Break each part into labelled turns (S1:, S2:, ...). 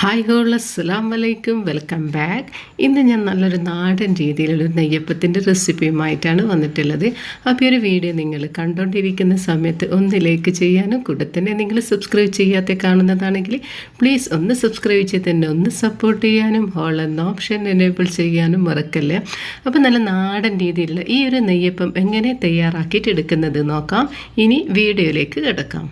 S1: Hi whole അസ്സാം വലൈക്കും welcome back ഇന്ന് ഞാൻ നല്ലൊരു നാടൻ രീതിയിലുള്ള ഒരു നെയ്യപ്പത്തിന്റെ റെസിപ്പിയുമായിട്ടാണ് വന്നിട്ടുള്ളത്. അപ്പോൾ ഒരു വീഡിയോ നിങ്ങൾ കണ്ടുകൊണ്ടിരിക്കുന്ന സമയത്ത് ഒന്ന് ലൈക്ക് ചെയ്യാനും കൂടെ തന്നെ നിങ്ങൾ സബ്സ്ക്രൈബ് ചെയ്യാത്ത കാണുന്നതാണെങ്കിൽ പ്ലീസ് ഒന്ന് സബ്സ്ക്രൈബ് ചെയ്ത് തന്നെ ഒന്ന് സപ്പോർട്ട് ചെയ്യാനും ഹോൾ എന്ന ഓപ്ഷൻ എനേബിൾ ചെയ്യാനും മറക്കല്ല? അപ്പോൾ നല്ല നാടൻ രീതിയിലുള്ള ഈ ഒരു നെയ്യപ്പം എങ്ങനെ തയ്യാറാക്കിയിട്ട് എടുക്കുന്നത് നോക്കാം. ഇനി വീഡിയോയിലേക്ക് കിടക്കാം.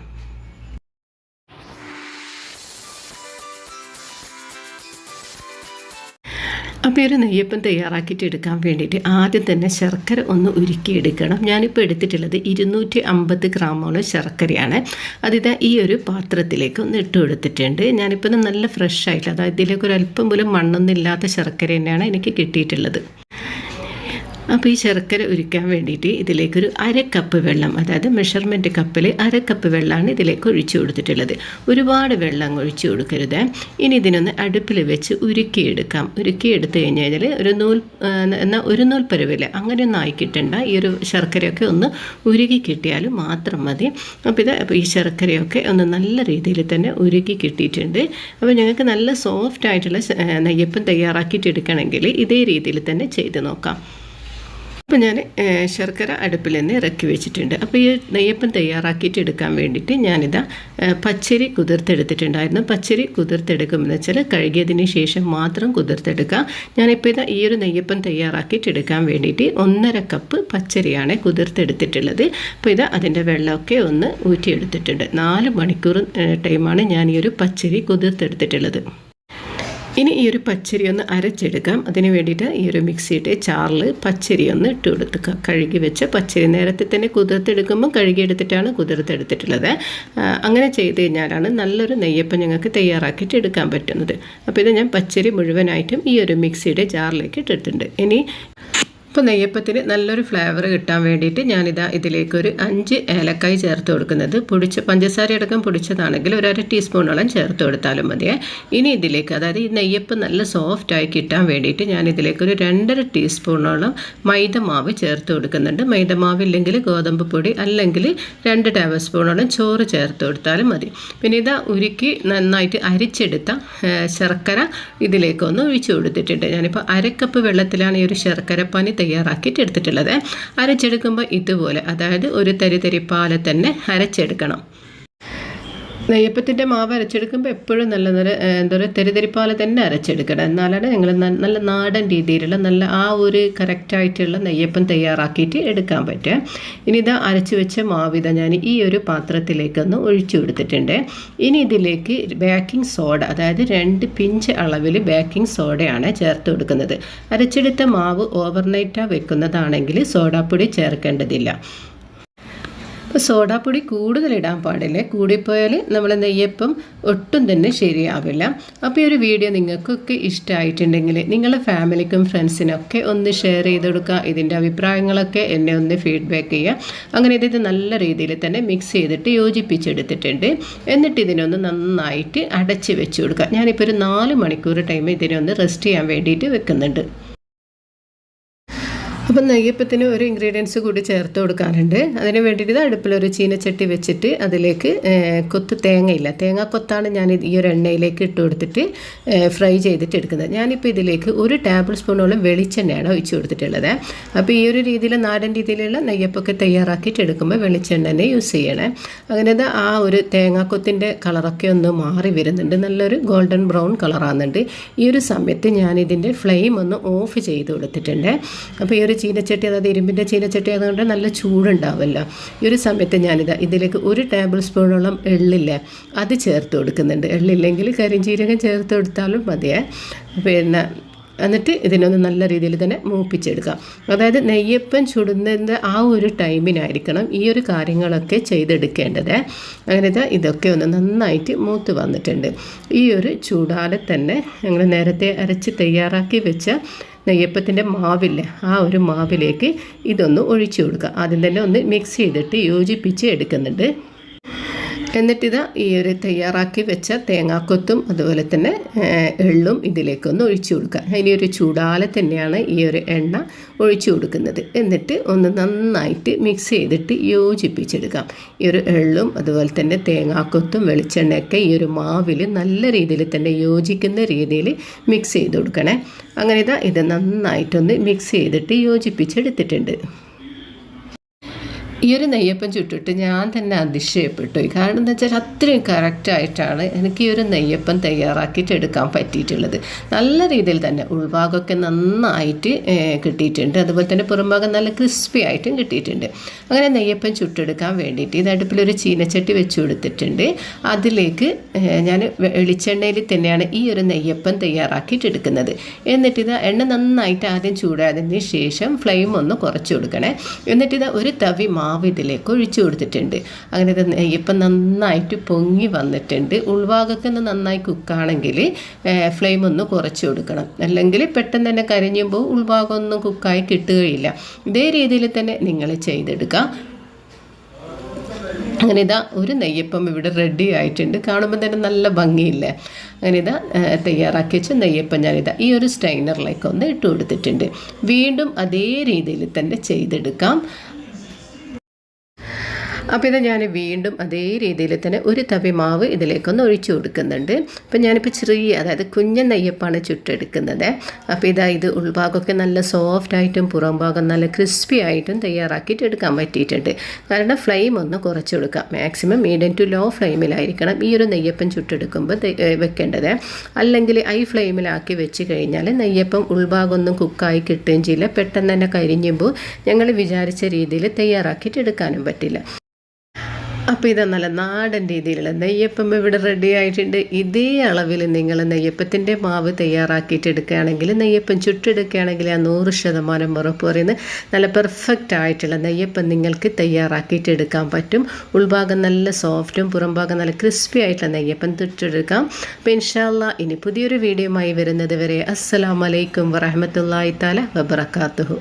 S1: അപ്പോൾ ഒരു നെയ്യപ്പം തയ്യാറാക്കിയിട്ട് എടുക്കാൻ വേണ്ടിയിട്ട് ആദ്യം തന്നെ ശർക്കര ഒന്ന് ഉരുക്കി എടുക്കണം ഞാനിപ്പോൾ എടുത്തിട്ടുള്ളത് ഇരുന്നൂറ്റി അമ്പത് ഗ്രാമോളം ശർക്കരയാണ്. അതിതാ ഈ ഒരു പാത്രത്തിലേക്ക് ഒന്ന് ഇട്ട് കൊടുത്തിട്ടുണ്ട്. ഞാനിപ്പോൾ നല്ല ഫ്രഷ് ആയിട്ടുള്ള അതായത് ഇതിലേക്ക് ഒരു അല്പം പോലും മണ്ണൊന്നും ഇല്ലാത്ത ശർക്കര തന്നെയാണ് എനിക്ക് കിട്ടിയിട്ടുള്ളത്. അപ്പോൾ ഈ ശർക്കര ഉരുക്കാൻ വേണ്ടിയിട്ട് ഇതിലേക്കൊരു അര കപ്പ് വെള്ളം അതായത് മെഷർമെന്റ് കപ്പിൽ അര കപ്പ് വെള്ളമാണ് ഇതിലേക്ക് ഒഴിച്ചു കൊടുത്തിട്ടുള്ളത്. ഒരുപാട് വെള്ളം ഒഴിച്ചു കൊടുക്കരുത്. ഇനി ഇതിനൊന്ന് അടുപ്പിൽ വെച്ച് ഉരുക്കിയെടുക്കാം. ഉരുക്കിയെടുത്ത് കഴിഞ്ഞ് കഴിഞ്ഞാൽ ഒരു നൂൽ എന്നാൽ ഒരു നൂൽ പരുവില്ല? അങ്ങനെയൊന്നും ആയി കിട്ടണ്ട ഈ ഒരു ശർക്കരയൊക്കെ ഒന്ന് ഉരുകി കിട്ടിയാൽ മാത്രം മതി. അപ്പോൾ ഇത് ഈ ശർക്കരയൊക്കെ ഒന്ന് നല്ല രീതിയിൽ തന്നെ ഉരുകി കിട്ടിയിട്ടുണ്ട്. അപ്പോൾ ഞങ്ങൾക്ക് നല്ല സോഫ്റ്റ് ആയിട്ടുള്ള നെയ്യപ്പം തയ്യാറാക്കിയിട്ട് എടുക്കണമെങ്കിൽ ഇതേ രീതിയിൽ തന്നെ ചെയ്ത് നോക്കാം. അപ്പോൾ ഞാൻ ശർക്കര അടുപ്പിൽ തന്നെ ഇറക്കി വെച്ചിട്ടുണ്ട്. അപ്പോൾ ഈ നെയ്യപ്പം തയ്യാറാക്കിയിട്ട് എടുക്കാൻ വേണ്ടിയിട്ട് ഞാനിതാ പച്ചരി കുതിർത്തെടുത്തിട്ടുണ്ടായിരുന്നു. പച്ചരി കുതിർത്തെടുക്കുമെന്ന് വെച്ചാൽ കഴുകിയതിന് ശേഷം മാത്രം കുതിർത്തെടുക്കുക. ഞാനിപ്പോൾ ഇതാ ഈ ഒരു നെയ്യപ്പം തയ്യാറാക്കിയിട്ട് എടുക്കാൻ വേണ്ടിയിട്ട് ഒന്നര കപ്പ് പച്ചരിയാണ് കുതിർത്തെടുത്തിട്ടുള്ളത്. അപ്പോൾ ഇതാ അതിന്റെ വെള്ളമൊക്കെ ഒന്ന് ഊറ്റിയെടുത്തിട്ടുണ്ട്. നാല് മണിക്കൂർ ടൈമാണ് ഞാൻ ഈ ഒരു പച്ചരി കുതിർത്തെടുത്തിട്ടുള്ളത്. ഇനി ഈ ഒരു പച്ചരി ഒന്ന് അരച്ചെടുക്കാം. അതിന് വേണ്ടിയിട്ട് ഈ ഒരു മിക്സിയുടെ ചാറിൽ പച്ചരി ഒന്ന് ഇട്ട് കൊടുക്കുക കഴുകി വെച്ച് പച്ചരി നേരത്തെ തന്നെ കുതിർത്തെടുക്കുമ്പോൾ കഴുകിയെടുത്തിട്ടാണ് കുതിർത്തെടുത്തിട്ടുള്ളത്. അങ്ങനെ ചെയ്ത് കഴിഞ്ഞാലാണ് നല്ലൊരു നെയ്യപ്പം ഞങ്ങൾക്ക് തയ്യാറാക്കിയിട്ട് എടുക്കാൻ പറ്റുന്നത്. അപ്പോൾ ഇത് ഞാൻ പച്ചരി മുഴുവനായിട്ടും ഈ ഒരു മിക്സിയുടെ ജാറിലേക്ക് ഇട്ടിട്ടുണ്ട്. ഇനി ഇപ്പോൾ നെയ്യപ്പത്തിന് നല്ലൊരു ഫ്ലേവർ കിട്ടാൻ വേണ്ടിയിട്ട് ഞാനിതാ ഇതിലേക്കൊരു അഞ്ച് ഏലക്കായ് ചേർത്ത് കൊടുക്കുന്നത്. പൊടിച്ച പഞ്ചസാര അടക്കം പൊടിച്ചതാണെങ്കിൽ ഒരു അര ടീസ്പൂണോളം ചേർത്ത് കൊടുത്താലും മതിയേ. ഇനി ഇതിലേക്ക് അതായത് ഈ നെയ്യപ്പം നല്ല സോഫ്റ്റായി കിട്ടാൻ വേണ്ടിയിട്ട് ഞാൻ ഇതിലേക്കൊരു രണ്ടര ടീസ്പൂണോളം മൈദമാവ് ചേർത്ത് കൊടുക്കുന്നുണ്ട്. മൈദമാവ് ഇല്ലെങ്കിൽ ഗോതമ്പ് പൊടി അല്ലെങ്കിൽ രണ്ട് ടേബിൾ സ്പൂണോളം ചോറ് ചേർത്ത് കൊടുത്താലും മതി. പിന്നെ ഇതാ ഉരുക്കി നന്നായിട്ട് അരിച്ചെടുത്ത ശർക്കര ഇതിലേക്കൊന്ന് ഒഴിച്ചു കൊടുത്തിട്ടുണ്ട്. ഞാനിപ്പോൾ അരക്കപ്പ് വെള്ളത്തിലാണ് ഈ ഒരു ശർക്കര പനി തയ്യാറാക്കിയിട്ട് എടുത്തിട്ടുള്ളത്. അരച്ചെടുക്കുമ്പോൾ ഇതുപോലെ അതായത് ഒരു തരി തരി പാൽ തന്നെ അരച്ചെടുക്കണം. നെയ്യപ്പത്തിന്റെ മാവ് അരച്ചെടുക്കുമ്പോൾ എപ്പോഴും നല്ല നല്ല എന്താ പറയുക തെരിതെരിപ്പാല തന്നെ അരച്ചെടുക്കണം. എന്നാലാണ് ഞങ്ങൾ നല്ല നാടൻ രീതിയിലുള്ള നല്ല ആ ഒരു കറക്റ്റായിട്ടുള്ള നെയ്യപ്പം തയ്യാറാക്കിയിട്ട് എടുക്കാൻ പറ്റുക. ഇനി ഇതാ അരച്ചു വെച്ച മാവിത ഞാൻ ഈ ഒരു പാത്രത്തിലേക്കൊന്ന് ഒഴിച്ചു കൊടുത്തിട്ടുണ്ട്. ഇനി ഇതിലേക്ക് ബേക്കിംഗ് സോഡ അതായത് രണ്ട് പിഞ്ച് അളവിൽ ബേക്കിംഗ് സോഡയാണ് ചേർത്ത് കൊടുക്കുന്നത്. അരച്ചെടുത്ത മാവ് ഓവർനൈറ്റാണ് വെക്കുന്നതാണെങ്കിൽ സോഡാപ്പൊടി ചേർക്കേണ്ടതില്ല. അപ്പോൾ സോഡാപ്പൊടി കൂടുതലിടാൻ പാടില്ല? കൂടിപ്പോയാൽ നമ്മൾ നെയ്യപ്പം ഒട്ടും തന്നെ ശരിയാവില്ല. അപ്പോൾ ഈ ഒരു വീഡിയോ നിങ്ങൾക്കൊക്കെ ഇഷ്ടമായിട്ടുണ്ടെങ്കിൽ നിങ്ങളുടെ ഫാമിലിക്കും ഫ്രണ്ട്സിനൊക്കെ ഒന്ന് ഷെയർ ചെയ്ത് കൊടുക്കുക. ഇതിന്റെ അഭിപ്രായങ്ങളൊക്കെ എന്നെ ഒന്ന് ഫീഡ്ബാക്ക് ചെയ്യുക. അങ്ങനെ ഇത് നല്ല രീതിയിൽ തന്നെ മിക്സ് ചെയ്തിട്ട് യോജിപ്പിച്ചെടുത്തിട്ടുണ്ട്. എന്നിട്ട് ഇതിനൊന്ന് നന്നായിട്ട് അടച്ച് വെച്ച് കൊടുക്കുക. ഞാനിപ്പോൾ ഒരു നാല് മണിക്കൂർ ടൈം ഇതിനൊന്ന് റെസ്റ്റ് ചെയ്യാൻ വേണ്ടിയിട്ട് വെക്കുന്നുണ്ട്. അപ്പം നെയ്യപ്പത്തിന് ഒരു ഇൻഗ്രീഡിയൻസ് കൂടി ചേർത്ത് കൊടുക്കാറുണ്ട് അതിന് വേണ്ടിയിട്ട് അടുപ്പിലൊരു ചീനച്ചട്ടി വെച്ചിട്ട് അതിലേക്ക് കൊത്ത് തേങ്ങയില്ല. തേങ്ങ കൊത്താണ് ഞാൻ ഈ ഒരു എണ്ണയിലേക്ക് ഇട്ട് കൊടുത്തിട്ട് ഫ്രൈ ചെയ്തിട്ട് എടുക്കുന്നത്. ഞാനിപ്പോൾ ഇതിലേക്ക് ഒരു ടേബിൾ സ്പൂണോളം വെളിച്ചെണ്ണയാണ് ഒഴിച്ചു കൊടുത്തിട്ടുള്ളത്. അപ്പോൾ ഈ ഒരു രീതിയിൽ നാടൻ രീതിയിലുള്ള നെയ്യപ്പൊക്കെ തയ്യാറാക്കിയിട്ട് എടുക്കുമ്പോൾ വെളിച്ചെണ്ണ തന്നെ യൂസ് ചെയ്യണേ. അങ്ങനെ ആ ഒരു തേങ്ങാക്കൊത്തിന്റെ കളറൊക്കെ ഒന്ന് മാറി വരുന്നുണ്ട്. നല്ലൊരു ഗോൾഡൻ ബ്രൗൺ കളറാകുന്നുണ്ട് ഈ ഒരു സമയത്ത് ഞാനിതിന്റെ ഫ്ലെയിം ഒന്ന് ഓഫ് ചെയ്ത് കൊടുത്തിട്ടുണ്ട്. അപ്പോൾ ഈ ഒരു ചീനച്ചട്ടി അതായത് ഇരുമ്പിന്റെ ചീനച്ചട്ടി ആയതുകൊണ്ട് നല്ല ചൂടുണ്ടാവുമല്ലോ ഈ ഒരു സമയത്ത് ഞാനിത് ഇതിലേക്ക് ഒരു ടേബിൾ സ്പൂണോളം എള്ളില്ല അത് ചേർത്ത് കൊടുക്കുന്നുണ്ട്. എള്ളില്ലെങ്കിൽ കരിഞ്ചീരകം ചേർത്ത് കൊടുത്താലും മതിയേ. പിന്നെ എന്നിട്ട് ഇതിനൊന്ന് നല്ല രീതിയിൽ തന്നെ മൂപ്പിച്ചെടുക്കാം. അതായത് നെയ്യപ്പം ചുടുന്നതിന്റെ ആ ഒരു ടൈമിനായിരിക്കണം ഈ ഒരു കാര്യങ്ങളൊക്കെ ചെയ്തെടുക്കേണ്ടത്. അങ്ങനെ ഇതൊക്കെ ഒന്ന് നന്നായിട്ട് മൂത്ത് വന്നിട്ടുണ്ട്. ഈ ഒരു ചൂടാലെ തന്നെ ഞങ്ങൾ നേരത്തെ അരച്ച് തയ്യാറാക്കി വെച്ച നെയ്യപ്പത്തിന്റെ മാവില്ലേ ആ ഒരു മാവിലേക്ക് ഇതൊന്ന് ഒഴിച്ചു കൊടുക്കുക. ആദ്യം തന്നെ ഒന്ന് മിക്സ് ചെയ്തിട്ട് യോജിപ്പിച്ച് എടുക്കുന്നുണ്ട്. എന്നിട്ടിതാ ഈ ഒരു തയ്യാറാക്കി വെച്ച തേങ്ങാക്കൊത്തും അതുപോലെ തന്നെ എള്ളും ഇതിലേക്കൊന്ന് ഒഴിച്ചു കൊടുക്കുക. അതിന് ഒരു ചൂടാലെ തന്നെയാണ് ഈ ഒരു എണ്ണ ഒഴിച്ചു കൊടുക്കുന്നത്. എന്നിട്ട് ഒന്ന് നന്നായിട്ട് മിക്സ് ചെയ്തിട്ട് യോജിപ്പിച്ചെടുക്കാം. ഈ ഒരു എള്ളും അതുപോലെ തന്നെ തേങ്ങാക്കൊത്തും വെളിച്ചെണ്ണയൊക്കെ ഈ ഒരു മാവിൽ നല്ല രീതിയിൽ തന്നെ യോജിക്കുന്ന രീതിയിൽ മിക്സ് ചെയ്ത് കൊടുക്കണേ. അങ്ങനെ ഇതാ ഇത് നന്നായിട്ടൊന്ന് മിക്സ് ചെയ്തിട്ട് യോജിപ്പിച്ചെടുത്തിട്ടുണ്ട്. ഈ ഒരു നെയ്യപ്പം ചുട്ടിട്ട് ഞാൻ തന്നെ അതിശയപ്പെട്ടു. കാരണം എന്താ വെച്ചാൽ അത്രയും കറക്റ്റായിട്ടാണ് എനിക്ക് ഈ ഒരു നെയ്യപ്പം തയ്യാറാക്കിയിട്ട് എടുക്കാൻ പറ്റിയിട്ടുള്ളത്. നല്ല രീതിയിൽ തന്നെ ഉൾഭാഗമൊക്കെ നന്നായിട്ട് കിട്ടിയിട്ടുണ്ട്. അതുപോലെ തന്നെ പുറംഭാഗം നല്ല ക്രിസ്പി ആയിട്ടും കിട്ടിയിട്ടുണ്ട്. അങ്ങനെ നെയ്യപ്പം ചുട്ടെടുക്കാൻ വേണ്ടിയിട്ട് ഇത് അടുപ്പിലൊരു ചീനച്ചട്ടി വെച്ച് കൊടുത്തിട്ടുണ്ട്. അതിലേക്ക് ഞാൻ വെളിച്ചെണ്ണയിൽ തന്നെയാണ് ഈ ഒരു നെയ്യപ്പം തയ്യാറാക്കിയിട്ട് എടുക്കുന്നത്. എന്നിട്ട് ഇത് എണ്ണ നന്നായിട്ട് ആദ്യം ചൂടായതിന് ശേഷം ഫ്ലെയിം ഒന്ന് കുറച്ച് കൊടുക്കണേ. എന്നിട്ട് ഇത് ഒരു തവി മാവ് ഇതിലേക്ക് ഒഴിച്ചു കൊടുത്തിട്ടുണ്ട്. അങ്ങനെ ഇത് നെയ്യപ്പം നന്നായിട്ട് പൊങ്ങി വന്നിട്ടുണ്ട്. ഉൾഭാഗമൊക്കെ ഒന്ന് നന്നായി കുക്കാണെങ്കിൽ ഫ്ലെയിം ഒന്ന് കുറച്ച് കൊടുക്കണം. അല്ലെങ്കിൽ പെട്ടെന്ന് തന്നെ കരിഞ്ഞുമ്പോൾ ഉൾഭാഗം ഒന്നും കുക്കായി കിട്ടുകയില്ല. ഇതേ രീതിയിൽ തന്നെ നിങ്ങൾ ചെയ്തെടുക്കുക അങ്ങനെ ഇതാ ഒരു നെയ്യപ്പം ഇവിടെ റെഡി ആയിട്ടുണ്ട്. കാണുമ്പോൾ തന്നെ നല്ല ഭംഗിയില്ലേ. അങ്ങനെ ഇതാ തയ്യാറാക്കി വെച്ച നെയ്യപ്പം ഞാനിതാ ഈ ഒരു സ്റ്റൈനറിലേക്ക് ഒന്ന് ഇട്ട് കൊടുത്തിട്ടുണ്ട്. വീണ്ടും അതേ രീതിയിൽ തന്നെ ചെയ്തെടുക്കാം. അപ്പോൾ ഇത് ഞാൻ വീണ്ടും അതേ രീതിയിൽ തന്നെ ഒരു തവി മാവ് ഇതിലേക്കൊന്ന് ഒഴിച്ചു കൊടുക്കുന്നുണ്ട്. അപ്പം ഞാനിപ്പോൾ ചെറിയ അതായത് കുഞ്ഞൻ നെയ്യപ്പാണ് ചുട്ടെടുക്കുന്നത്. അപ്പോൾ ഇതാ ഇത് ഉൾഭാഗമൊക്കെ നല്ല സോഫ്റ്റ് ആയിട്ടും പുറം ഭാഗം നല്ല ക്രിസ്പി ആയിട്ടും തയ്യാറാക്കിയിട്ട് എടുക്കാൻ പറ്റിയിട്ടുണ്ട്. കാരണം ഫ്ലെയിം ഒന്ന് കുറച്ച് കൊടുക്കാം. മാക്സിമം മീഡിയം ടു ലോ ഫ്ലെയിമിലായിരിക്കണം ഈ ഒരു നെയ്യപ്പം ചുട്ടെടുക്കുമ്പോൾ വെക്കേണ്ടത്. അല്ലെങ്കിൽ ഐ ഫ്ലെയിമിലാക്കി വെച്ച് കഴിഞ്ഞാൽ നെയ്യപ്പം ഉൾഭാഗം ഒന്നും കുക്കായി കിട്ടുകയും ചെയ്യില്ല. പെട്ടെന്ന് തന്നെ കരിഞ്ഞുമ്പോൾ ഞങ്ങൾ വിചാരിച്ച രീതിയിൽ തയ്യാറാക്കിയിട്ട് എടുക്കാനും പറ്റില്ല. അപ്പോൾ ഇത് നല്ല നാടൻ രീതിയിലുള്ള നെയ്യപ്പം ഇവിടെ റെഡി ആയിട്ടുണ്ട്. ഇതേ അളവിൽ നിങ്ങൾ നെയ്യപ്പത്തിന്റെ മാവ് തയ്യാറാക്കിയിട്ട് എടുക്കുകയാണെങ്കിൽ നെയ്യപ്പം ചുട്ടെടുക്കുകയാണെങ്കിൽ ആ നൂറ് ശതമാനം ഉറപ്പ് പറയുന്നത് നല്ല പെർഫെക്റ്റ് ആയിട്ടുള്ള നെയ്യപ്പം നിങ്ങൾക്ക് തയ്യാറാക്കിയിട്ട് എടുക്കാൻ പറ്റും. ഉൾഭാഗം നല്ല സോഫ്റ്റും പുറംഭാഗം നല്ല ക്രിസ്പി ആയിട്ടുള്ള നെയ്യപ്പം ചുട്ടെടുക്കാം. അപ്പോൾ ഇൻഷാല്ല ഇനി പുതിയൊരു വീഡിയോയുമായി വരുന്നത് വരെ അസ്സലാമലൈക്കും വറഹമത്തല്ലായി താല വബർക്കാത്തുഹു